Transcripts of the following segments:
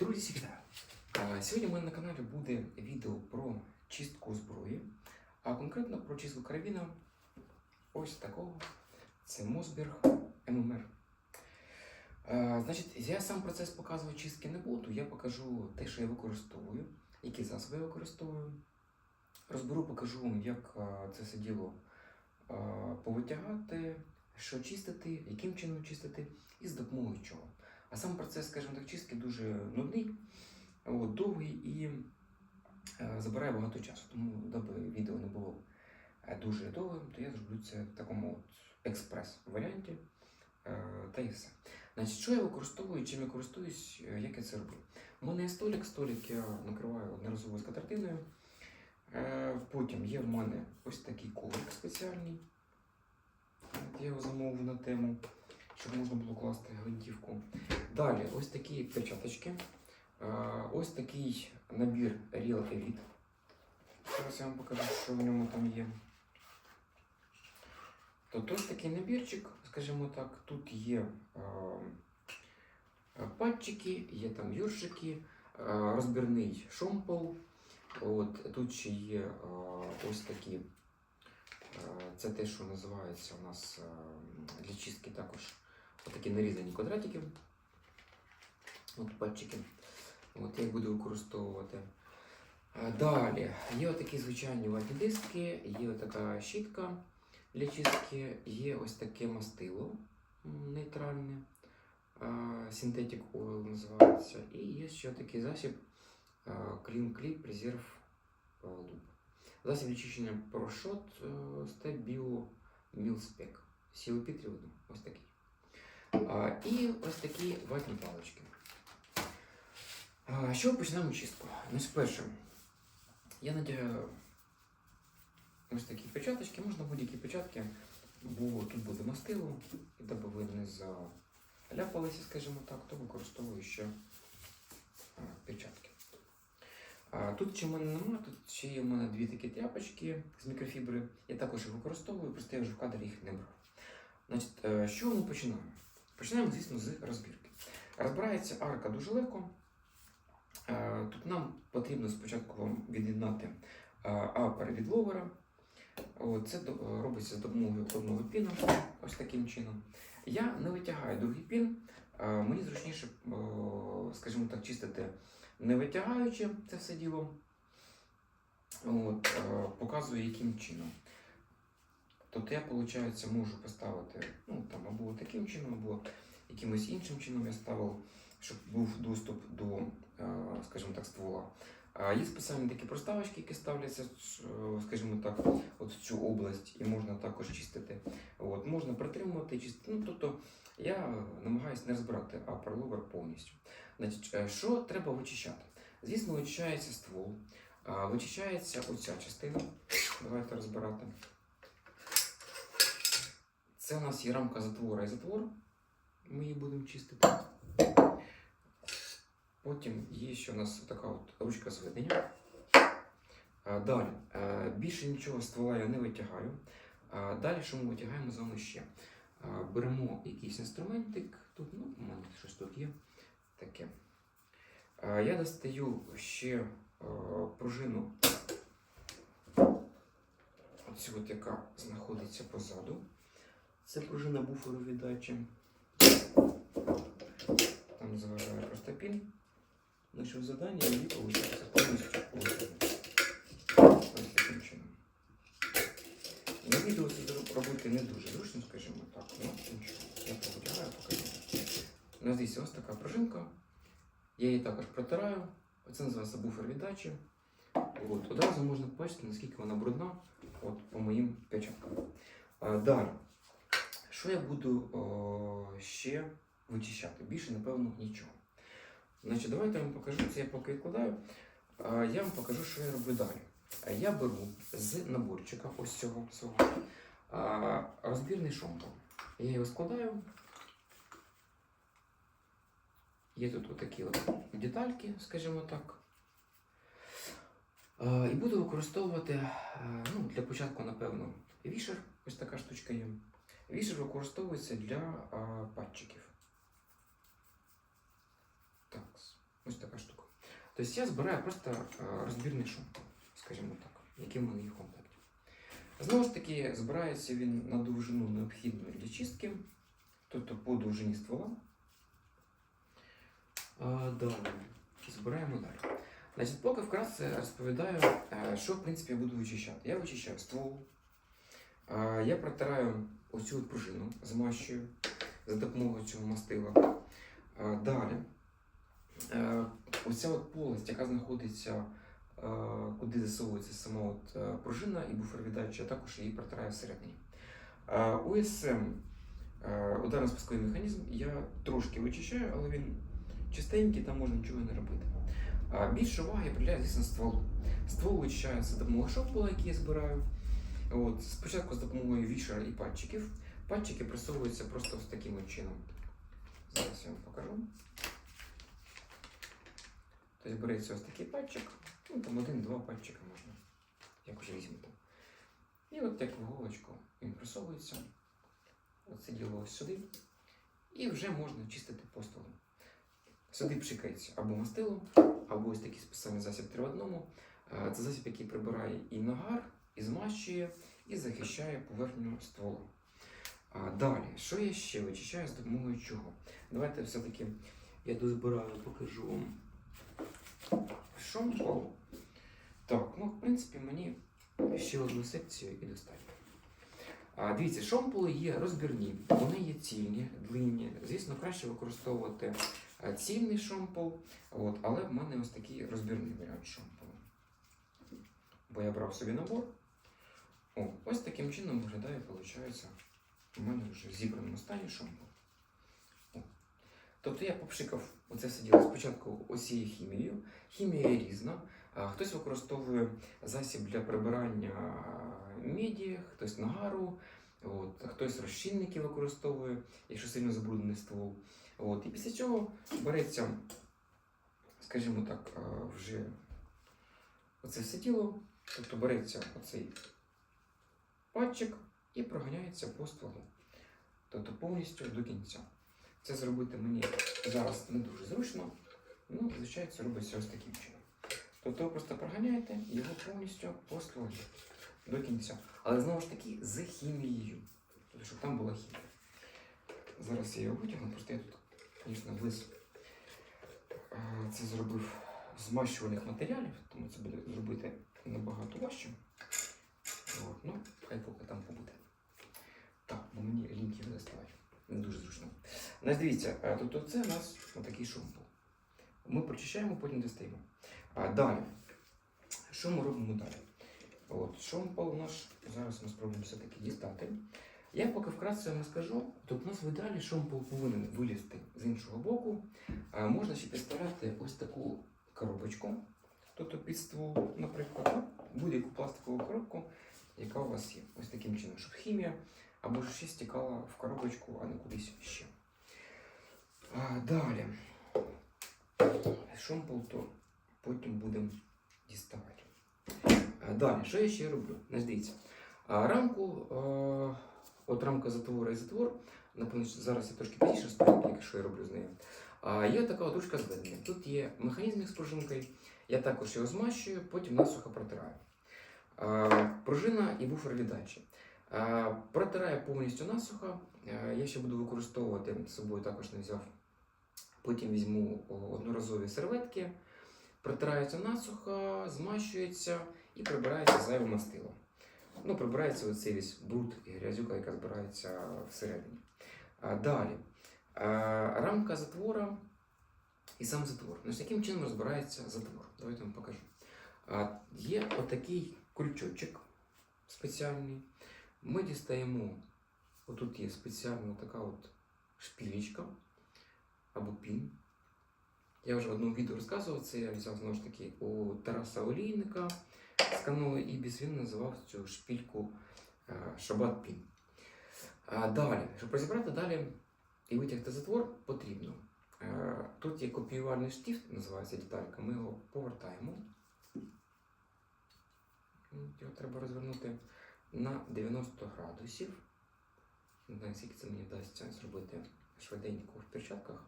Друзі, всіх вітаю! Сьогодні у мене на каналі буде відео про чистку зброї, а конкретно про чистку карабіна ось такого. Це Мосберг ММР. Значить, я сам процес показувати чистки не буду. Я покажу те, що я використовую, які засоби я використовую. Розберу, покажу як це все діло повитягати, що чистити, яким чином чистити і з допомогою чого. А сам процес, скажімо так, чистки дуже нудний, от, довгий і е, забирає багато часу. Тому, аби відео не було е, дуже довгим, то я зроблю це в такому от експрес-варіанті. Е, та і все. Значить, що я використовую, чим я користуюсь, е, як я це роблю? У мене є столик, столик я накриваю одноразово скатертиною. Е, потім є в мене ось такий коврик спеціальний. Я його замовив на тему, щоб можна було класти гвинтівку. Далі ось такі печаточки. Е, Ось такий набір Real Elite. Зараз я вам покажу, що в ньому там є. Тобто ось такий набірчик, скажімо так, тут є е, патчики, є там юршики, е, розбірний шомпол. От, тут ще є ось такі. Це те, що називається у нас для чистки також такі нарізані квадратики. От патчики. От я їх буду використовувати. Далі є отакі звичайні ватні диски, є така щітка для чистки, є ось таке мастило нейтральне, а, Synthetic Oil називається. І є ще такий засіб а, Clean Clip Preserve Loop. Засіб для чищення порошот е, Step Bio Milspec. Підрівну. Ось такий. І ось такі ватні палички. А, що почнемо чистку? Ну, перше, я надягаю ось такі печаточки, можна будь-які печатки, бо тут буде мастило, і даби ви не заляпалися, скажімо так, то використовую ще печатки. Тут ще в мене нема, тут ще є в мене дві такі тряпочки з мікрофібри. Я також їх використовую, просто я вже в кадрі їх не брав. Значить, е, що ми починаємо? Починаємо, звісно, з розбірки. Розбирається арка дуже легко. Е, Тут нам потрібно спочатку вам від'єднати е, апер від ловера. Це робиться з допомогою одного піна, ось таким чином. Я не витягаю другий пін. Е, Мені зручніше, скажімо так, чистити не витягаючи це все діло. От, показую, яким чином. Тобто я, виходить, можу поставити ну, там, або таким чином, або якимось іншим чином я ставив, щоб був доступ до, скажімо так, ствола. Є спеціальні такі проставочки, які ставляться, е, скажімо так, от в цю область, і можна також чистити. От, можна притримувати чистити. Ну, тобто я намагаюся не розбирати аперловер повністю. Значить, е, що треба вичищати? Звісно, вичищається ствол, вичищається оця частина. Давайте розбирати. Це у нас є рамка затвора і затвор. Ми її будемо чистити. Потім є ще у нас така от ручка зведення. Далі. е, Більше нічого ствола я не витягаю. Далі, що ми витягаємо з вами ще? Беремо якийсь інструментик. Тут, ну, у мене щось тут є таке. Я достаю ще е, пружину, оцю от, яка знаходиться позаду. Це пружина буферовіддачі. Там заважає просто пін. Знайшов завдання і виходить повністю виходить. Ось таким чином. На відео це не дуже зручно, скажімо так. Ну, нічого. Я повитягаю, покажу. У нас десь ось така пружинка. Я її також протираю. Оце називається буфер віддачі. От, одразу можна побачити, наскільки вона брудна от, по моїм печаткам. Далі. Що я буду о, ще вичищати? Більше, напевно, нічого. Значить, давайте я вам покажу, це я поки відкладаю. Я вам покажу, що я роблю далі. Я беру з наборчика ось цього свого а, розбірний шомпол. Я його складаю. Є тут отакі от детальки, скажімо так. І буду використовувати ну, для початку, напевно, вішер. Ось така штучка є. Вішер використовується для патчиків. Так, ось така штука. Тобто я збираю просто е, розбірний шум, скажімо так, який в мене є в комплекті. Знову ж таки, збирається він на довжину необхідну для чистки, тобто по довжині ствола. А, далі. Збираємо далі. Значить, поки вкратце розповідаю, е, що в принципі я буду вичищати. Я вичищаю ствол, е, я протираю оцю пружину, змащую за допомогою цього мастила. Е, Далі. Е, Оця от полость, яка знаходиться, е, куди засовується сама от е, пружина і буфер віддачі, я також її протираю всередині. Е, ударно-спусковий механізм, я трошки вичищаю, але він чистенький, там можна нічого не робити. Більше уваги приділяю, звісно, стволу. Ствол вичищається за допомогою шомпола, який я збираю. От, спочатку з допомогою вішера і патчиків. Патчики просовуються просто ось таким чином. Зараз я вам покажу. Тобто береться ось такий патчик, ну там один-два патчика можна, як вже візьмете. І от як в голочку він просовується. Оце діло ось сюди. І вже можна чистити по столу. Сюди пшикається або мастило, або ось такий спеціальний засіб 3 в одному. Е, Це засіб, який прибирає і нагар, і змащує, і захищає поверхню ствола. А далі, що я ще вичищаю з допомогою чого? Давайте все-таки я дозбираю, покажу вам шомпол. Так, ну в принципі мені ще одну секцію і достатньо. А, дивіться, шомполи є розбірні, вони є цільні, длинні. Звісно, краще використовувати е, цільний шомпол, от, але в мене ось такий розбірний варіант шомполу. Бо я брав собі набор. О, ось таким чином виглядає, виходить, у мене вже в зібраному стані шомпол. Тобто я попшикав оце все діло спочатку осією хімією. Хімія різна. Хтось використовує засіб для прибирання меді, хтось нагару, от, хтось розчинники використовує, якщо сильно забруднений ствол. От, і після цього береться, скажімо так, вже оце все тіло, тобто береться оцей патчик і проганяється по стволу. Тобто повністю до кінця. Це зробити мені зараз не дуже зручно, ну, звичайно, це робиться ось таким чином. Тобто ви просто проганяєте його повністю по стволі до кінця. Але знову ж таки з хімією. Тобто, щоб там була хімія. Зараз я його витягну, просто я тут, звісно, близько це зробив з змащувальних матеріалів, тому це буде зробити набагато важче. От, ну, хай поки там побуде. Так, бо мені лінки не доставати. Не дуже зручно. Значить, дивіться, е, тобто це у нас отакий шомпол. Ми прочищаємо, потім достаємо. А далі. Що ми робимо далі? От, шомпол наш, зараз ми спробуємо все-таки дістати. Я поки вкратце вам скажу, тобто у нас в ідеалі шомпол повинен вилізти з іншого боку. А можна ще підставляти ось таку коробочку, тобто під ствол, наприклад, ну, будь-яку пластикову коробку, яка у вас є. Ось таким чином, щоб хімія або ще стікала в коробочку, а не кудись ще. Далі. Шомпол то потім будемо діставати. Далі, що я ще роблю? Дивіться. Рамку, от рамка затвора і затвор, напевно, зараз я трошки пізніше розповім, що я роблю з нею. А, є така отушка зведення. Тут є механізм з пружинкою, я також його змащую, потім насухо протираю. Пружина і буфер віддачі. Протираю повністю насухо. Я ще буду використовувати з собою також не взяв. Потім візьму одноразові серветки, протираються насухо, змащується і прибирається зайве мастило. Ну, прибирається оцей весь бруд і грязюка, яка збирається всередині. Далі. Рамка затвора і сам затвор. Ну, з яким чином розбирається затвор? Давайте вам покажу. Є отакий крючочок спеціальний. Ми дістаємо, отут є спеціальна така от шпілечка або пін. Я вже в одному відео розказував це, я взяв знову ж таки у Тараса Олійника з каналу Ібіс, він називав цю шпільку е, Шабат Пін. Далі, щоб розібрати далі і витягти затвор, потрібно. е, Тут є копіювальний штифт, називається деталька, ми його повертаємо. Його треба розвернути на 90 градусів. Не знаю, скільки це мені дасть зробити швиденько в перчатках.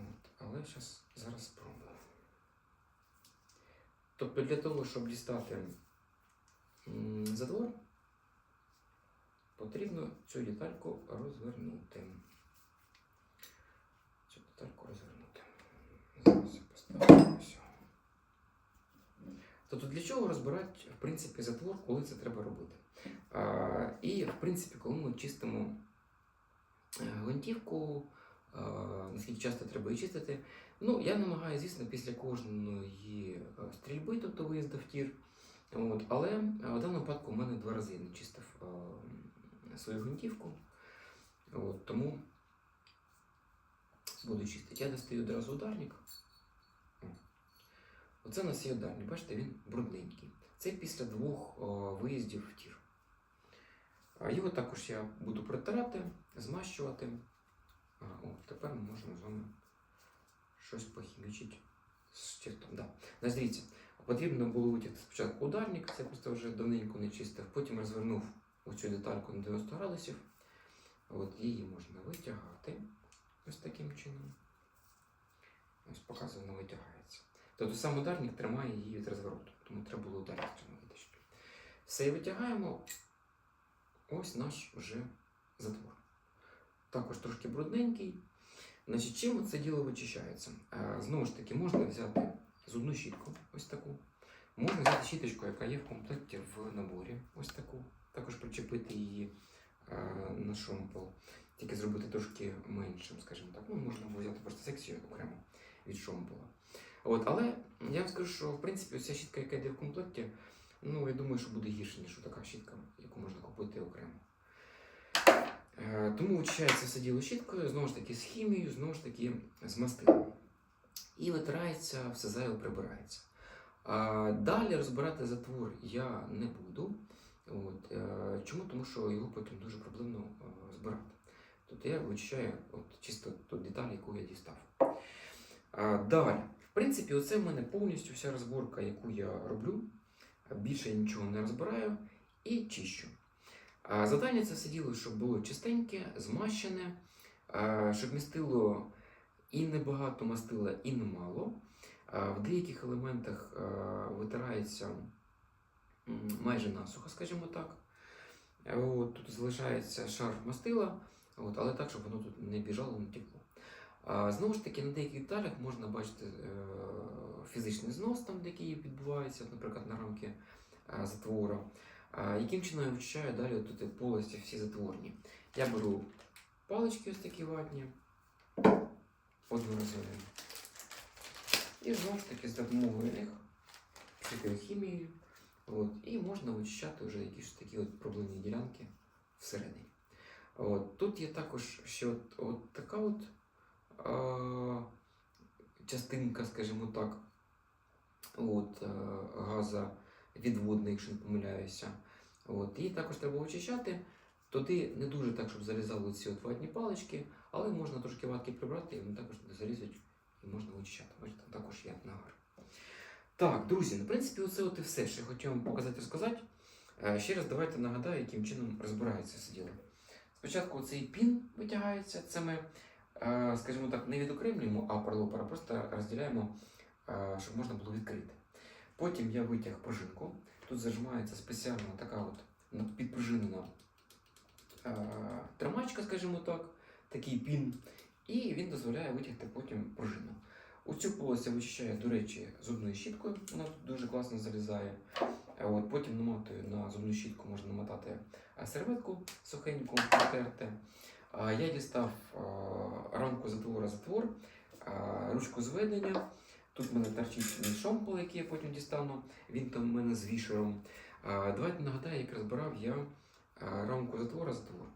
От, але щас, зараз спробую. Тобто для того, щоб дістати затвор, потрібно цю детальку розвернути. Цю детальку розвернути. Зараз я поставлю ось. Тобто для чого розбирати, в принципі, затвор, коли це треба робити? А, і, в принципі, коли ми чистимо е, гвинтівку, наскільки часто треба її чистити. Ну, я намагаюся, звісно, після кожної е, стрільби, тобто виїзду в тір. От, але е, в даному випадку у мене два рази я не чистив е, свою гвинтівку. От, тому буду чистити. Я достаю одразу ударник. Оце у нас є ударник. Бачите, він брудненький. Це після двох о, виїздів в тір. Його також я буду протирати, змащувати. А, о, тепер ми можемо з вами щось похімічити з тістом. Да. Значить, дивіться, потрібно було витягти спочатку ударник, це просто вже давненько не чистив, потім розвернув оцю детальку на 90 градусів. От її можна витягати ось таким чином. Ось показано, витягається. Тобто сам ударник тримає її від розвороту, тому треба було ударник цьому витащити. Все і витягаємо. Ось наш вже затвор. Також трошки брудненький. Значить, чим це діло вичищається? Е, Знову ж таки, можна взяти зубну щітку, ось таку. Можна взяти щіточку, яка є в комплекті в наборі, ось таку. Також причепити її е, на шомпол, тільки зробити трошки меншим, скажімо так. Ну, можна було взяти просто секцію окремо від шомпола. От, але я вам скажу, що в принципі ця щітка, яка йде в комплекті, ну я думаю, що буде гірше, ніж така щітка, яку можна купити окремо. Е, Тому вичищається все діло щіткою, знову ж таки з хімією, знову ж таки з мастилом. І витирається, все зайве прибирається. Далі розбирати затвор я не буду. От, е, чому? Тому що його потім дуже проблемно е, збирати. Тобто я вичищаю от, чисто ту деталь, яку я дістав. Далі. В принципі, оце в мене повністю вся розборка, яку я роблю. Більше я нічого не розбираю і чищу. Завдання це все діло, щоб було чистеньке, змащене, щоб містило і небагато мастила, і немало. В деяких елементах витирається майже насухо, скажімо так. От, тут залишається шар мастила, от, але так, щоб воно тут не біжало, не текло. А, знову ж таки, на деяких деталях можна бачити е, фізичний знос, там, який відбувається, наприклад, на рамки е, затвора. Яким чином я вичищаю далі тут полості всі затворні? Я беру палички ось такі ватні, одноразові. І знову ж таки з допомогою них хімією. От, і можна вичищати вже якісь такі от проблемні ділянки всередині. От, тут є також ще от, от така от а, частинка, скажімо так, от, а, газа відводна, якщо не помиляюся. От, її також треба очищати. Туди не дуже так, щоб залізали ці от ватні палички, але можна трошки ватки прибрати, і вони також туди залізуть і можна очищати. Бачите, там також є нагар. Так, друзі, ну, в принципі, оце от і все, що я хотів вам показати розказати. Е, Ще раз давайте нагадаю, яким чином розбирається це діло. Спочатку цей пін витягається, це ми, е, скажімо так, не відокремлюємо апер лопер, просто розділяємо, е, щоб можна було відкрити. Потім я витяг пружинку. Тут зажимається спеціальна така от підпружинена е, тримачка, скажімо так, такий пін, і він дозволяє витягти потім пружину. У цю полость я вичищаю, до речі, зубною щіткою, вона тут дуже класно залізає. Е, От, потім намотую на зубну щітку, можна намотати е, серветку сухеньку, потерти. Я дістав рамку затвора затвор, е, ручку зведення. Тут в мене торчить шомпол, який я потім дістану. Він там у мене з вішером. Давайте нагадаю, як розбирав я рамку затвора затвор.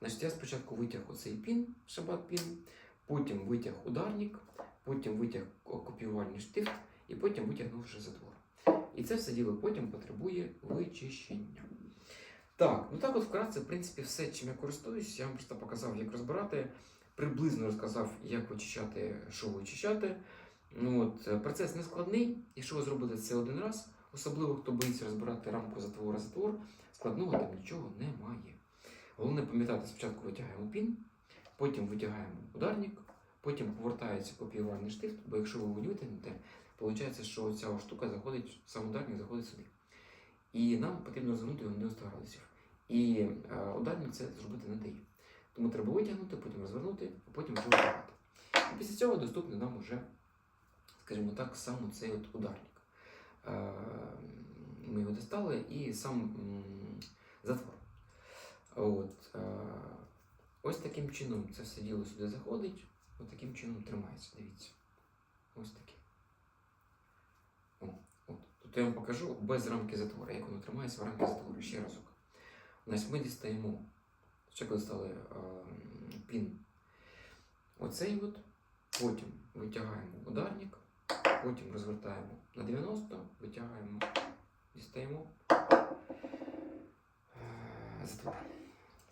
Значить, я спочатку витяг оцей пін, шабат пін, потім витяг ударник, потім витяг ко- копіювальний штифт і потім витягнув вже затвор. І це все діло потім потребує вичищення. Так, ну так от вкратце, в принципі, все, чим я користуюсь, я вам просто показав, як розбирати, приблизно розказав, як вичищати, що вичищати. Ну, от, е, процес не складний, якщо ви зробите це один раз, особливо хто боїться розбирати рамку затвора затвор, складного там нічого немає. Головне пам'ятати, спочатку витягаємо пін, потім витягаємо ударник, потім повертається копіювальний штифт, бо якщо ви витягнете, виходить, що ця штука заходить, сам ударник заходить сюди. І нам потрібно розвернути його 90 градусів. І е, ударник це зробити не дає. Тому треба витягнути, потім розвернути, а потім вже витягати. І після цього доступний нам вже, скажімо так, сам цей от ударник. Е, Ми його достали і сам затвор. От, е, ось таким чином це все діло сюди заходить, ось таким чином тримається, дивіться. Ось таке. Тут я вам покажу без рамки затвора, як воно тримається в рамки затвору. Ще разок. Значить, ми дістаємо, ще коли стали е, пін. Оцей от, потім витягаємо ударник, потім розвертаємо на 90, витягаємо, дістаємо е.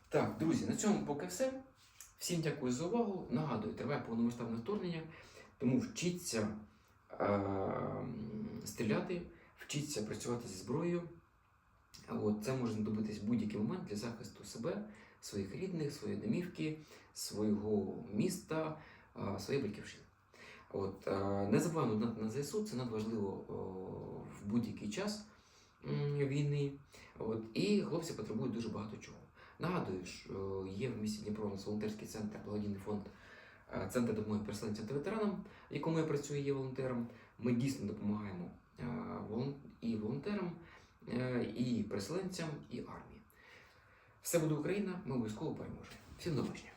Так, друзі, на цьому поки все. Всім дякую за увагу. Нагадую, триває повномасштабне вторгнення, тому вчіться е, стріляти, вчіться працювати зі зброєю. От, це можна добитись в будь-який момент для захисту себе, своїх рідних, своєї домівки, свого міста, е, своєї батьківщини. От, е, не забуваємо донати на ЗСУ, це надважливо о, в будь-який час війни. От, і хлопці потребують дуже багато чого. Нагадую, що є в місті Дніпро нас волонтерський центр, благодійний фонд е, Центр допомоги переселенцям та ветеранам, в якому я працюю, є волонтером. Ми дійсно допомагаємо е, і волонтерам, е, і переселенцям, і армії. Все буде Україна, ми обов'язково переможемо. Всім до побачення.